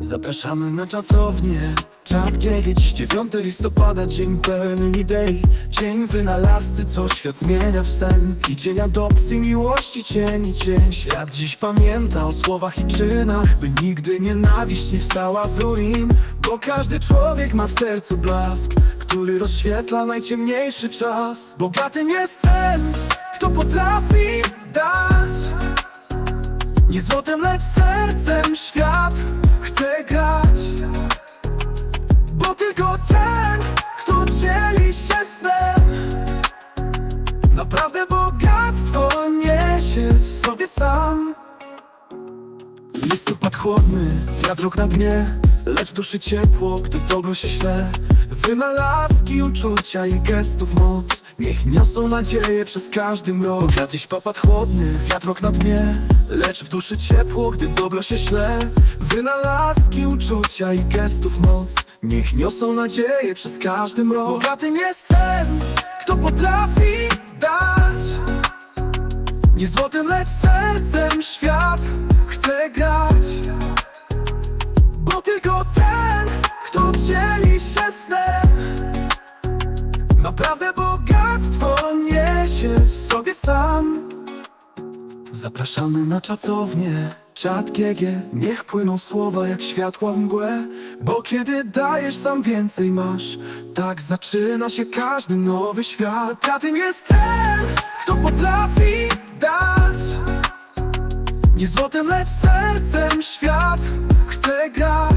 Zapraszamy na czatownię. Czat dziś 9 listopada Dzień pełen idei. Dzień wynalazcy, co świat zmienia w sen. I dzień adopcji, miłości, cień i cień. Świat dziś pamięta o słowach i czynach By nigdy nienawiść nie wstała z ruin. Bo każdy człowiek ma w sercu blask Który rozświetla najciemniejszy czas. Bogatym jest ten, kto potrafi dać. Nie złotem, lecz sercem świat chce grać Bo tylko ten, kto dzieli się snem Naprawdę bogactwo niesie sobie sam. Listopad chłodny, wiatr rok na dnie Lecz duszy ciepło, gdy dobro się śle Wynalazki, uczucia i gestów moc Niech niosą nadzieję przez każdy mrok. Ja dziś popad chłodny, wiatr rok na dnie Lecz w duszy ciepło, gdy dobro się śle. Wynalazki, uczucia i gestów moc. Niech niosą nadzieję przez każdy mrok. Bogatym jest ten, kto potrafi dać. Nie złotem, lecz sercem świat chce grać. Bo tylko ten, kto dzieli się snem Naprawdę bogactwo niesie w sobie sam. Zapraszamy na czatownię. Czat GG, niech płyną słowa jak światła w mgłę. Bo kiedy dajesz sam więcej masz. Tak zaczyna się każdy nowy świat. A tym jest ten, kto potrafi dać. Nie złotem, lecz sercem świat. Chce grać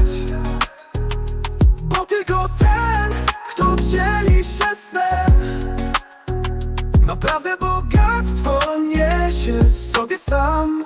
Naprawdę bogactwo niesie sobie sam